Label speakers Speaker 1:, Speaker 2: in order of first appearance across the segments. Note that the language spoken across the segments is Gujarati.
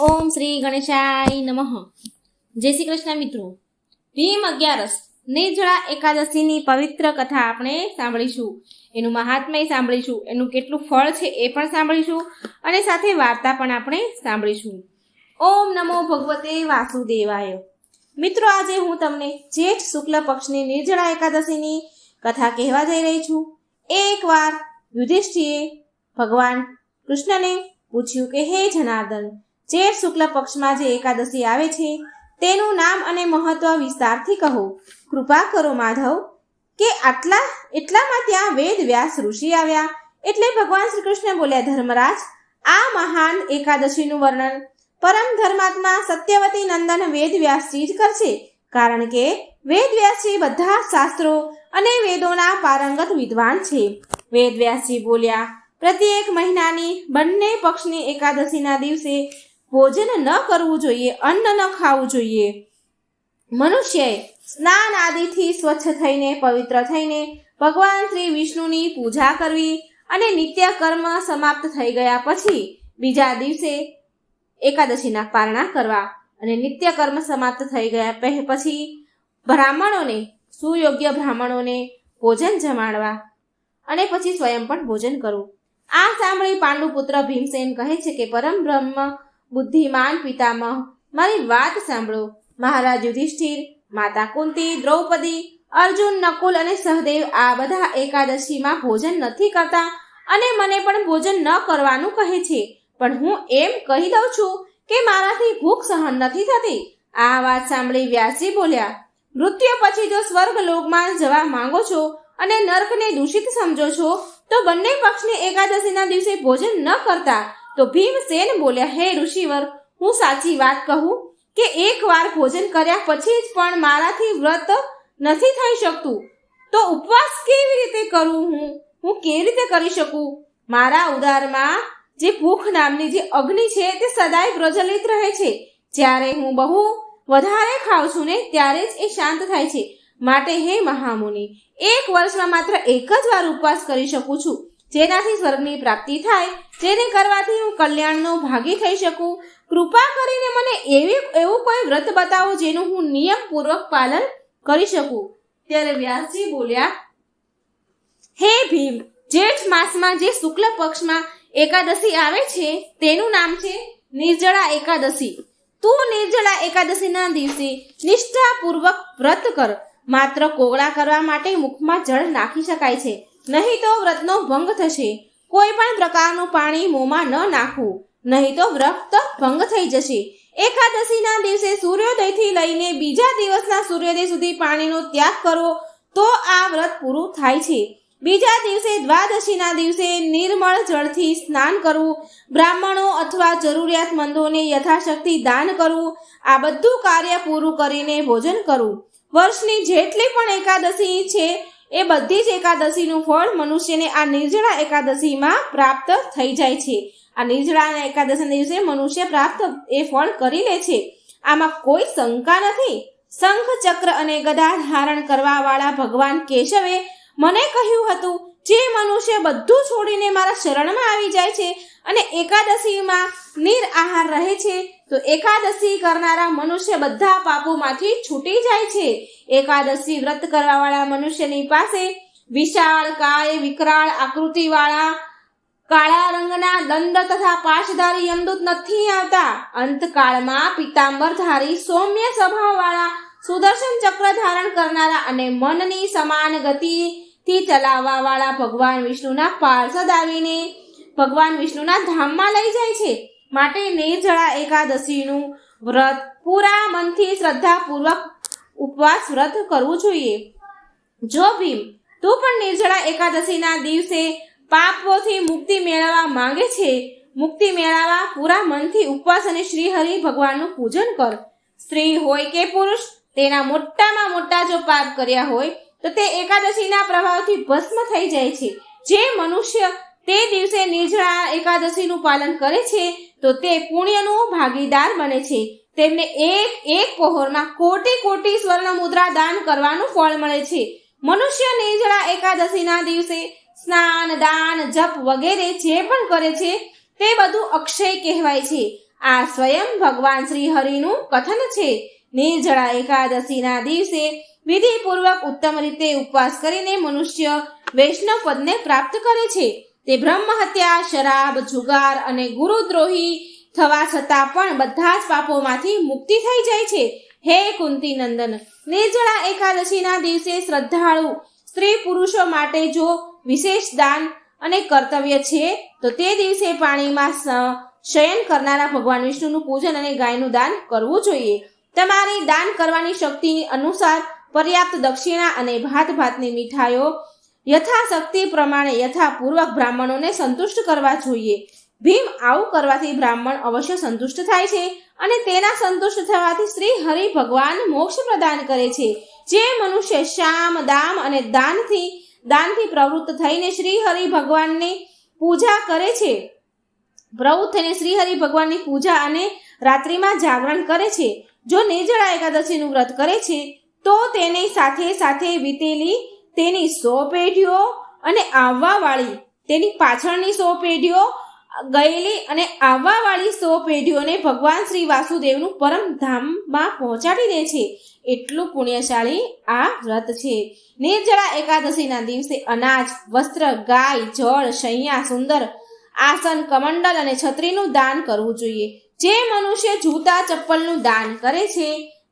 Speaker 1: ઓમ શ્રી ગણેશાય નમઃ. જય શ્રી કૃષ્ણ મિત્રો. ભીમ અગિયારસ. નિર્જળા એકાદશીની પવિત્ર કથા આપણે સાંભળીશું. એનું મહાત્મય સાંભળીશું. એનું કેટલું ફળ છે એ પણ સાંભળીશું. અને સાથે વાર્તા પણ આપણે સાંભળીશું. ઓમ નમો ભગવતે વાસુદેવાય. મિત્રો, આજે હું તમને જેઠ શુક્લ પક્ષની નિર્જળા એકાદશીની કથા કહેવા જઈ રહી છું. એકવાર યુધિષ્ઠિરે ભગવાન કૃષ્ણને પૂછ્યું કે, હે જનાર્દન જેઠ શુક્લ પક્ષમાં જે એકાદશી આવે છે, તેનું નામ અને મહત્વ વિસ્તારથી કહો. કૃપા કરો માધવ, કે આટલા, એટલામાં ત્યાં વેદ વ્યાસ ઋષિ આવ્યા. એટલે ભગવાન શ્રી કૃષ્ણ બોલ્યા, ધર્મરાજ, આ મહાન એકાદશીનું વર્ણન પરમ ધર્માત્મા સત્યવતી નંદન વેદ વ્યાસજી જ કરશે. કારણ કે વેદ વ્યાસજી બધા શાસ્ત્રો અને વેદોના પારંગત વિદ્વાન છે. વેદ વ્યાસજી બોલ્યા, પ્રત્યેક મહિનાની બંને પક્ષની એકાદશીના દિવસે ભોજન ન કરવું જોઈએ, અન્ન ન ખાવું જોઈએ. મનુષ્યએ સ્નાન આદિથી સ્વચ્છ થઈને, પવિત્ર થઈને ભગવાન શ્રી વિષ્ણુની પૂજા કરવી અને નિત્ય કર્મ સમાપ્ત થઈ ગયા પછી બીજા દિવસે એકાદશીના પારણા કરવા અને નિત્ય કર્મ સમાપ્ત થઈ ગયા પહે પછી બ્રાહ્મણોને, સુયોગ્ય બ્રાહ્મણોને ભોજન જમાડવા અને પછી સ્વયં પણ ભોજન કરવું. આ સાંભળી પાંડુપુત્ર ભીમસેન કહે છે કે પરમ બ્રહ્મ બુદ્ધિમાન પિતામહ, મારી વાત સાંભળો. મહારાજ યુધિષ્ઠિર, માતા કુંતી, દ્રૌપદી, અર્જુન, નકુલ અને સહદેવ આ બધા એકાદશીમાં ભોજન નથી કરતા અને મને પણ ભોજન ન કરવાનું કહે છે. પણ હું એમ કહી દઉં છું કે મારાથી ભૂખ સહન નથી થતી. આ વાત સાંભળી વ્યાસજી બોલ્યા, મૃત્યુ પછી જો સ્વર્ગ લોકમાં જવા માંગો છો અને નર્કને દૂષિત સમજો છો, તો બંને પક્ષને એકાદશીના દિવસે ભોજન ન કરતા તો ભીમસેન બોલ્યા, હે ઋષિવર, હું સાચી વાત કહું કે એકવાર ભોજન કર્યા પછી જ પણ મારાથી વ્રત નથી થઈ શકતું. તો ઉપવાસ કેવી રીતે કરું હું? હું કેવી રીતે કરી શકું? મારા ઉદારમાં જે ભૂખ નામની જે અગ્નિ છે તે સદાય પ્રજ્વલિત રહે છે. જ્યારે હું બહુ વધારે ખાઉં છું ને ત્યારે જ એ શાંત થાય છે. માટે હે મહામુનિ, એક વર્ષમાં માત્ર એક જ વાર ઉપવાસ કરી શકું છું. જેનાથી સ્વર્ગની પ્રાપ્તિ થાય, જેને કરવાથી હું કલ્યાણનો ભાગી થઈ શકું. કૃપા કરીને મને એવી, એવું કોઈ વ્રત બતાવો જેનું હું નિયમપૂર્વક પાલન કરી શકું. ત્યારે વ્યાસજી બોલ્યા, હે ભીમ, જેઠ માસમાં જે શુક્લ પક્ષમાં એકાદશી આવે છે, તેનું નામ છે નિર્જળા એકાદશી. તું નિર્જળા એકાદશીના દિવસે નિષ્ઠાપૂર્વક વ્રત કર. માત્ર કોગળા કરવા માટે મુખમાં જળ નાખી શકાય છે. નહીં તો વ્રતનો ભંગ થશે. કોઈ પણ પ્રકારનું પાણી મોંમાં ન નાખવું. નહીં તો વ્રત ભંગ થઈ જશે. એકાદશીના દિવસે સૂર્યોદયથી લઈને બીજા દિવસના સૂર્યોદય સુધી પાણીનો ત્યાગ કરવો તો આ વ્રત પૂરું થાય છે. બીજા દિવસે દ્વાદશીના દિવસે નિર્મળ જળથી સ્નાન કરવું, બ્રાહ્મણો અથવા જરૂરિયાતમંદોને યથાશક્તિ દાન કરવું, આ બધું કાર્ય પૂરું કરીને ભોજન કરવું. વર્ષની જેટલી પણ એકાદશી છે એ બધી જ એકાદશીનું ફળ મનુષ્યને આ નિર્જળા એકાદશીમાં પ્રાપ્ત થઈ જાય છે. આ નિર્જળા એકાદશીના દિવસે મનુષ્ય પ્રાપ્ત એ ફળ કરી લે છે. આમાં કોઈ શંકા નથી. શંખ ચક્ર અને ગદા ધારણ કરવા વાળા ભગવાન કેશવે મને કહ્યું હતું, જે મનુષ્ય બધું છોડીને મારા શરણમાં આવી જાય છે અને એકાદશીમાં નિર આહાર રહે છે તો એકાદશી કરનારા મનુષ્ય બધા પાપોમાંથી છૂટી જાય છે. એકાદશી વ્રત કરવાવાળા મનુષ્યની પાસે વિશાળ કાય વિકરાળ આકૃતિવાળા કાળા રંગના દંડ તથા પાશધારી યમદૂત નથી આવતા. અંતકાળમાં પિતાંબરધારી સૌમ્ય સ્વભાવવાળા સુદર્શન ચક્ર ધારણ કરનારા અને મનની સમાન ગતિથી ચલાવવા વાળા ભગવાન વિષ્ણુના પાર્ષદ આવીને ભગવાન વિષ્ણુના ધામમાં લઈ જાય છે. માટે નિર્જળા એકાદશીનું વ્રત પૂરા મનથી શ્રદ્ધાપૂર્વક ઉપવાસ વ્રત કરવું જોઈએ. જો ભીમ તું પણ નિર્જળા એકાદશીના દિવસે પાપોથી મુક્તિ મેળવવા માંગે છે, મુક્તિ મેળવવા પૂરા મનથી ઉપવાસ અને શ્રી હરિ ભગવાનનું પૂજન કર. સ્ત્રી હોય કે પુરુષ, તેના મોટામાં મોટા જો પાપ કર્યા હોય, તો તે એકાદશીના પ્રભાવથી ભસ્મ થઈ જાય છે. જે મનુષ્ય તે દિવસે નિર્જળા એકાદશીનું પાલન કરે છે તો તે પુણ્યનું ભાગીદાર બને છે. તેમને એક એક પહોરમાં કોટી કોટી સ્વર્ણ મુદ્રા દાન કરવાનું ફળ મળે છે. મનુષ્ય નિર્જળા એકાદશીના દિવસે સ્નાન, દાન, જપ વગેરે જે પણ કરે છે, તે બધું અક્ષય કહેવાય છે. આ સ્વયં ભગવાન શ્રી હરિનું કથન છે. નિર્જળા એકાદશીના દિવસે વિધિપૂર્વક ઉત્તમ રીતે ઉપવાસ કરીને મનુષ્ય વૈષ્ણવ પદને પ્રાપ્ત કરે છે. તે બ્રહ્મ હત્યા, શરાબ, જુગાર અને ગુરુદ્રોહી થવા છતાં પણ બધા જ પાપોમાંથી મુક્તિ થઈ જાય છે. હે કુંતી નંદન, નિર્જળા એકાદશીના દિવસે શ્રદ્ધાળુ સ્ત્રી પુરુષો માટે જો વિશેષ દાન અને કર્તવ્ય છે, તો તે દિવસે પાણીમાં શયન કરનારા ભગવાન વિષ્ણુનું પૂજન અને ગાયનું દાન કરવું જોઈએ. તમારી દાન કરવાની શક્તિ અનુસાર પર્યાપ્ત દક્ષિણા અને ભાત ભાતની મીઠાઈઓ યથાશક્તિ પ્રમાણે યથાપૂર્વક બ્રાહ્મણોને સંતુષ્ટ કરવા જોઈએ. ભીમ આવું કરવાથી બ્રાહ્મણ અવશ્ય સંતુષ્ટ થાય છે અને તેના સંતુષ્ટ થવાથી શ્રી હરિ ભગવાન મોક્ષ પ્રદાન કરે છે. જે મનુષ્ય શામ દામ અને દાનથી દાનથી પ્રવૃત્ત થઈને શ્રી હરિ ભગવાનની પૂજા કરે છે. પ્રવૃત્ત થઈને શ્રી હરિ ભગવાનની પૂજા અને રાત્રિમાં જાગરણ કરે છે. જો નિર્જળા એકાદશીનું વ્રત કરે છે, તો તેની સાથે સાથે વીતેલી તેની સો પેઢીઓ અને આવવાવાળી, તેની પાછળની સો પેઢીઓ, ગયેલી અને આવવાવાળી સો પેઢીઓને ભગવાન શ્રી વાસુદેવનું પરમ ધામમાં પહોંચાડી દે છે. એટલું પુણ્યશાળી આ વ્રત છે. નિર્જળા એકાદશીના દિવસે અનાજ, વસ્ત્ર, ગાય, જળ, શૈયા, સુંદર, આસન, કમંડલ અને છત્રીનું દાન કરવું જોઈએ. જે મનુષ્ય જૂતા ચપ્પલનું દાન કરે છે,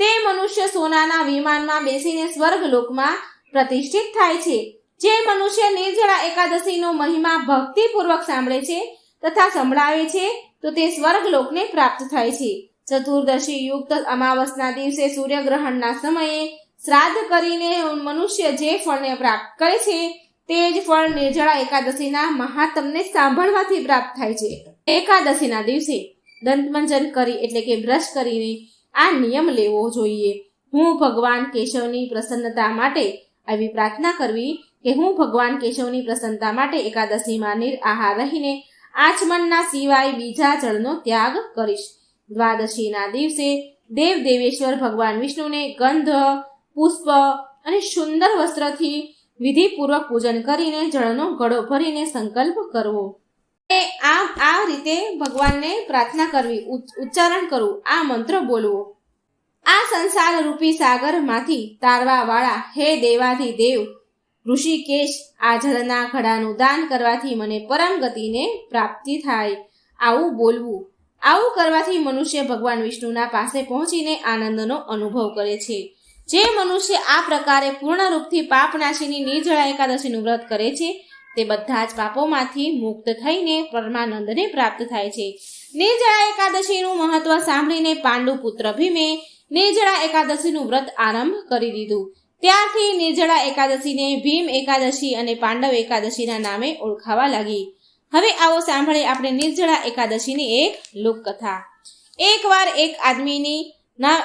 Speaker 1: તે મનુષ્ય સોનાના વિમાનમાં બેસીને સ્વર્ગલોકમાં પ્રતિષ્ઠિત થાય છે. જે મનુષ્ય નિર્જળા એકાદશીનો મહિમા ભક્તિપૂર્વક સાંભળે છે તથા સંભળાવે છે, તો તે સ્વર્ગ લોકને પ્રાપ્ત થાય છે. ચતુર્દશી યુક્ત અમાવસના દિવસે સૂર્યગ્રહણના સમયે શ્રાદ્ધ કરીને મનુષ્ય જે ફળને પ્રાપ્ત કરે છે, તે જ ફળ નિર્જળા એકાદશીના મહાત્મને સાંભળવાથી પ્રાપ્ત થાય છે. એકાદશીના દિવસે દંતમંજન કરી એટલે કે બ્રશ કરીને આ નિયમ લેવો જોઈએ. હું ભગવાન કેશવની પ્રસન્નતા માટે આવી પ્રાર્થના કરવી કે હું ભગવાન કેશવની પ્રસન્નતા માટે એકાદશીમાં નિર્આહાર રહીને આચમનના સિવાય બીજા જળનો ત્યાગ કરીશ. દ્વાદશીના દિવસે દેવ દેવેશ્વર ભગવાન વિષ્ણુને ગંધ, પુષ્પ અને સુંદર વસ્ત્રથી વિધિપૂર્વક પૂજન કરીને જળનો ઘડો ભરીને સંકલ્પ કરવો. એ આ આ રીતે ભગવાનને પ્રાર્થના કરવી, ઉચ્ચ- ઉચ્ચારણ કરવું, આ મંત્ર બોલવો. આ સંસાર રૂપી સાગરમાંથી તારવાવાળા હે દેવાધિ દેવ, ઋષિકેશ આ જળના ઘડાનું દાન કરવાથી મને પરમ ગતિને પ્રાપ્તિ થાય. આવું બોલવું, આવું કરવાથી મનુષ્ય ભગવાન વિષ્ણુના પાસે પહોંચીને આનંદનો અનુભવ કરે છે. જે મનુષ્ય આ પ્રકારે પૂર્ણ રૂપથી પાપનાશીની નિર્જળા એકાદશીનું વ્રત કરે છે, તે બધા જ પાપોમાંથી મુક્ત થઈને પરમાનંદને પ્રાપ્ત થાય છે. નિર્જળા એકાદશીનું મહત્વ સાંભળીને પાંડુ પુત્ર ભીમે નિર્જળા એકાદશીનું વ્રત આરંભ કરી દીધું. ત્યારથી નિર્જળા એકાદશીને ભીમ એકાદશી અને પાંડવ એકાદશીના નામે ઓળખાવા લાગી. હવે આવો સાંભળે આપણે નિર્જળા એકાદશીની એક લોકકથા. એકવાર એક આદમીની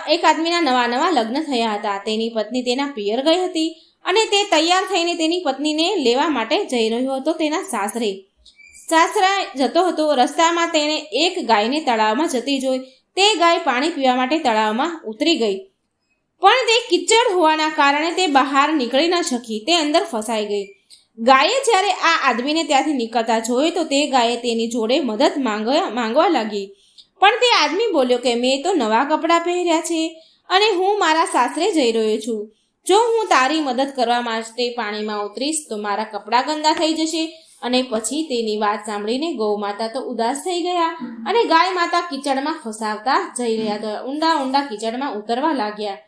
Speaker 1: એક આદમીના નવા નવા લગ્ન થયા હતા. તેની પત્ની તેના પિયર ગઈ હતી અને તે તૈયાર થઈને તેની પત્નીને લેવા માટે જઈ રહ્યો હતો તેના સાસરે. સાસરા જતો હતો. રસ્તામાં તેણે એક ગાયને તળાવમાં જતી જોઈ. તે ગાય પાણી પીવા માટે તળાવમાં ઉતરી ગઈ. પણ તે કિચડ હોવાના કારણે તે બહાર નીકળી ન શકી, તે અંદર ફસાઈ ગઈ. ગાયે જ્યારે આ આદમીને ત્યાંથી નીકળતા જોયો તો તે ગાયે તેની જોડે મદદ માંગવા લાગી. પણ તે આદમી બોલ્યો કે, મેં તો નવા કપડાં પહેર્યા છે અને હું મારા સાસરે જઈ રહ્યો છું. જો હું તારી મદદ કરવા માટે પાણીમાં ઉતરીશ તો મારા કપડાં ગંદા થઈ જશે. અને પછી તેની વાત સાંભળીને ગૌ માતા તો ઉદાસ થઈ ગયા અને ગાય માતા કિચડમાં ફસાવતા જઈ રહ્યા હતા ઊંડા ઊંડા કિચડમાં ઉતરવા લાગ્યા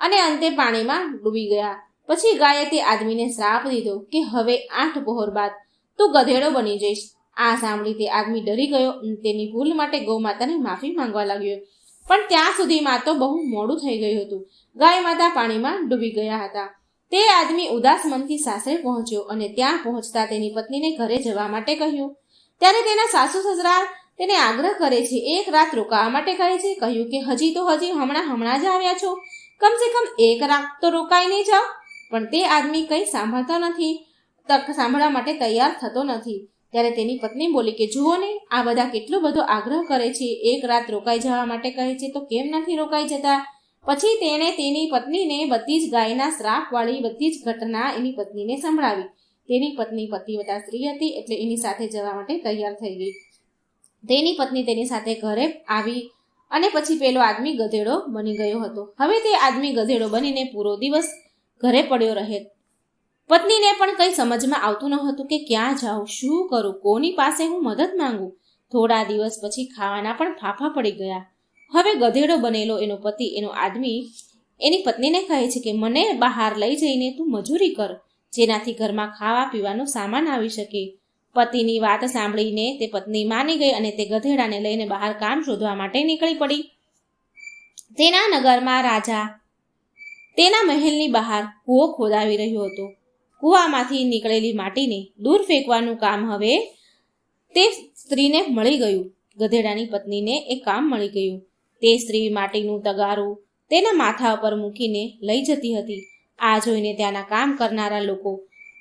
Speaker 1: અને અંતે પાણીમાં ડૂબી ગયા. પછી ગાયે તે આદમીને શ્રાપ દીધો કે હવે આઠ પહોર બાદ તું ગધેડો બની જઈશ. આ સાંભળી તે આદમી ડરી ગયો તેની ભૂલ માટે ગૌ માતાને માફી માંગવા લાગ્યો. પણ ત્યાં સુધીમાં તો બહુ મોડું થઈ ગયું હતું. ગાય માતા પાણીમાં ડૂબી ગયા હતા. તે આદમી ઉદાસ મનથી સાસરે પહોંચ્યો અને ત્યાં પહોંચતા તેની પત્નીને ઘરે જવા માટે કહ્યું. ત્યારે તેના સાસુ સસરા તેને આગ્રહ કરે છે, એક રાત રોકાવા માટે કહે છે, કહ્યું કે હજી તો હજી હમણાં હમણાં જ આવ્યા છો. કમસે કમ એક રાત તો રોકાઈ નહીં જાઓ. પણ તે આદમી કંઈ સાંભળતો નથી, તક સાંભળવા માટે તૈયાર થતો નથી. ત્યારે તેની પત્ની બોલી કે, જુઓ ને, આ બધા કેટલો બધો આગ્રહ કરે છે. એક રાત રોકાઈ જવા માટે કહે છે તો કેમ નથી રોકાઈ જતા? પછી તેણે તેની પત્નીને બધી જ ગાયના શ્રાપવાળી બધી જ ઘટના એની પત્નીને સંભળાવી. તેની પત્ની પતિવતા સ્ત્રી હતી એટલે એની સાથે જવા માટે તૈયાર થઈ ગઈ. તેની પત્ની તેની સાથે ઘરે આવી અને પછી પેલો આદમી ગધેડો બની ગયો હતો. હવે તે આદમી ગધેડો બનીને પૂરો દિવસ ઘરે પડ્યો રહે. પત્નીને પણ કંઈ સમજમાં આવતું ન હતું કે ક્યાં જાઉં, શું કરું, કોની પાસે હું મદદ માંગુ? થોડા દિવસ પછી ખાવાના પણ ફાફા પડી ગયા. હવે ગધેડો બનેલો એનો પતિ, એનો આદમી, એની પત્નીને કહે છે કે, મને બહાર લઈ જઈને તું મજૂરી કર, જેનાથી ઘરમાં ખાવા પીવાનો સામાન આવી શકે. પતિની વાત સાંભળીને તે પત્ની માની ગઈ અને તે ગધેડાને લઈને બહાર કામ શોધવા માટે નીકળી પડી. તેના નગરમાં રાજા, તેના મહેલની બહાર કૂવો ખોદાવી રહ્યો હતો. કૂવામાંથી નીકળેલી માટીને દૂર ફેંકવાનું કામ હવે તે સ્ત્રીને મળી ગયું. ગધેડાની પત્નીને એ કામ મળી ગયું. તે સ્ત્રી માટીનું તગારું તેના માથા ઉપર મૂકીને લઈ જતી હતી. આ જોઈને ત્યાંના કામ કરનારા લોકો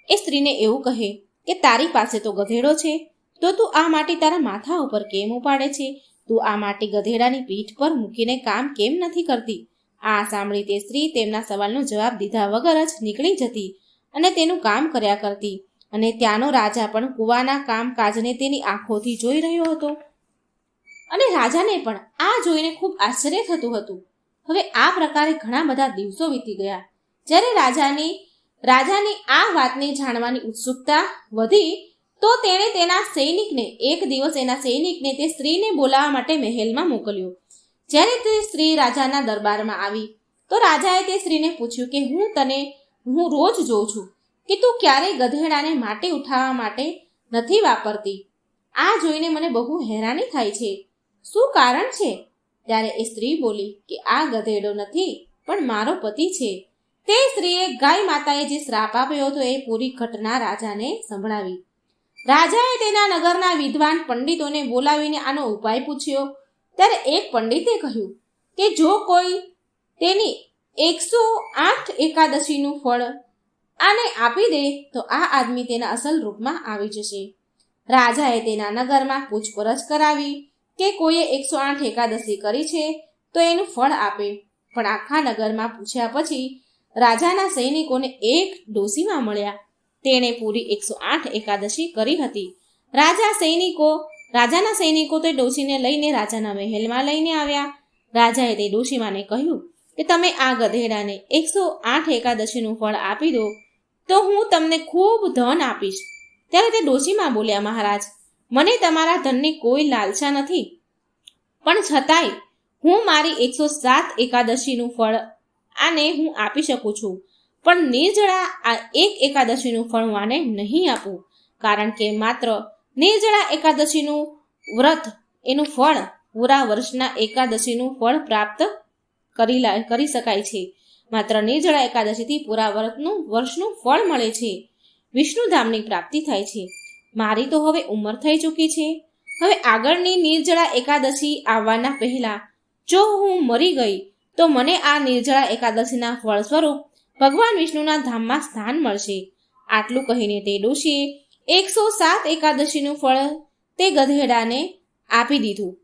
Speaker 1: એ સ્ત્રીને એવું કહે કે, તારી પાસે તો ગધેડો છે, તો તું આ માટી તારા માથા ઉપર કેમ ઉપાડે છે? તું આ માટી ગધેડાની પીઠ પર મૂકીને કામ કેમ નથી કરતી? આ સાંભળી તે સ્ત્રી તેમના સવાલનો જવાબ દીધા વગર જ નીકળી જતી અને તેનું કામ કર્યા કરતી. અને ત્યાંનો રાજા પણ કૂવાના કામકાજને તેની આંખોથી જોઈ રહ્યો હતો. અને રાજાને પણ આ જોઈને ખૂબ આશ્ચર્ય થતું હતું. હવે આ પ્રકારે ઘણા બધા દિવસો વીતી ગયા. જ્યારે રાજાની રાજાની આ વાતને જાણવાની ઉત્સુકતા વધી, તો તેણે તેના સૈનિકને એક દિવસ એના સૈનિકને તે સ્ત્રીને બોલાવવા માટે મહેલમાં મોકલ્યો. જ્યારે તે સ્ત્રી રાજાના દરબારમાં આવી, તો રાજાએ તે સ્ત્રીને પૂછ્યું કે હું તને, હું રોજ જોઉં છું કે તું ક્યારેય ગધેડાને માટી ઉઠાવવા માટે નથી વાપરતી. આ જોઈને મને બહુ હેરાની થાય છે. શું કારણ છે? ત્યારે એ સ્ત્રી બોલી કે આ ગધેડો નથી, પણ મારો પતિ છે. તે સ્ત્રીએ ગાય માતાએ જે શ્રાપ આપ્યો હતો એ પૂરી ઘટના રાજાને સંભળાવી. રાજાએ તેના નગરના વિદ્વાન પંડિતોને બોલાવીને આનો ઉપાય પૂછ્યો. ત્યારે એક પંડિતે કહ્યું કે જો કોઈ તેની એકસો આઠ એકાદશીનું ફળ આને આપી દે, તો આ આદમી તેના અસલ રૂપમાં આવી જશે. રાજાએ તેના નગરમાં પૂછપરછ કરાવી. કે કોઈએ એકસો આઠ એકાદશી કરી છે, તો એનું ફળ આપે. પણ આખા નગરમાં પૂછ્યા પછી રાજાના સૈનિકોને એક ડોસીમાં મળ્યા. તેણે પૂરી એકસો આઠ એકાદશી કરી હતી. રાજા સૈનિકો, રાજાના સૈનિકો તે ડોસીને લઈને રાજાના મહેલમાં લઈને આવ્યા. રાજાએ તે ડોશીમાને કહ્યું કે તમે આ ગધેડાને એકસો આઠ એકાદશીનું ફળ આપી દો, તો હું તમને ખૂબ ધન આપીશ. ત્યારે તે ડોસીમાં બોલ્યા, મહારાજ મને તમારા ધનની કોઈ લાલસા નથી. પણ છતાંય હું મારી એકસો સાત એકાદશીનું ફળ આને હું આપી શકું છું. પણ નિર્જળા આ એક એકાદશીનું ફળ હું આને નહીં આપું. કારણ કે માત્ર નિર્જળા એકાદશીનું વ્રત એનું ફળ પૂરા વર્ષના એકાદશીનું ફળ પ્રાપ્ત કરી કરી શકાય છે. માત્ર નિર્જળા એકાદશીથી પૂરા વ્રતનું, વર્ષનું ફળ મળે છે. વિષ્ણુધામની પ્રાપ્તિ થાય છે. મારી તો હવે ઉંમર થઈ ચૂકી છે. હવે આગળની નિર્જળા એકાદશી આવવાના પહેલા, જો હું મરી ગઈ, તો મને આ નિર્જળા એકાદશીના ફળ સ્વરૂપ ભગવાન વિષ્ણુના ધામમાં સ્થાન મળશે. આટલું કહીને તે ડોશીએ એકસો સાત એકાદશીનું ફળ તે ગધેડાને આપી દીધું.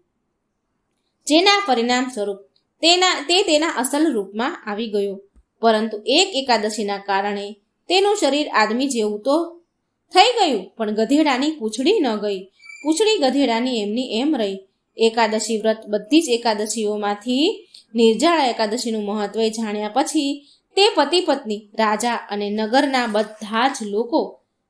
Speaker 1: જેના પરિણામ સ્વરૂપ તેના, તે તેના અસલ રૂપમાં આવી ગયો. પરંતુ એક એકાદશીના કારણે તેનું શરીર આદમી જેવું તો થઈ ગયું, પણ ગધેડાની પૂંછડી ન ગઈ. પૂંછડી ગધેડાની એમની એમ રહી. એકાદશી વ્રત બધી જ એકાદશીઓમાંથી નિર્જાળા એકાદશીનું મહત્વ જાણ્યા પછી તે પતિ પત્ની, રાજા અને નગરના બધા જ લોકો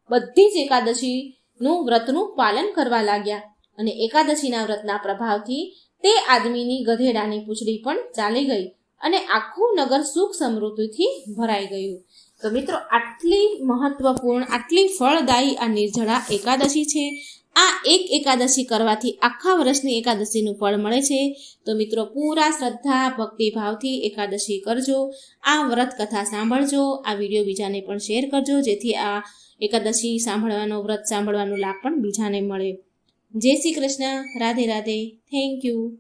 Speaker 1: બધી જ એકાદશીનું વ્રતનું પાલન કરવા લાગ્યા અને એકાદશીના વ્રતના પ્રભાવથી તે આદમીની ગધેડાની પૂંછડી પણ ચાલી ગઈ અને આખું નગર સુખ સમૃદ્ધિથી ભરાઈ ગયું. તો મિત્રો, આટલી મહત્વપૂર્ણ, આટલી ફળદાયી આ નિર્જળા એકાદશી છે. આ એક એકાદશી કરવાથી આખા વર્ષની એકાદશીનું ફળ મળે છે. તો મિત્રો, પૂરા શ્રદ્ધા, ભક્તિભાવથી એકાદશી કરજો. આ વ્રત કથા સાંભળજો. આ વીડિયો બીજાને પણ શેર કરજો, જેથી આ એકાદશી સાંભળવાનો, વ્રત સાંભળવાનો લાભ પણ બીજાને મળે. જય શ્રી કૃષ્ણ. રાધે રાધે. Thank you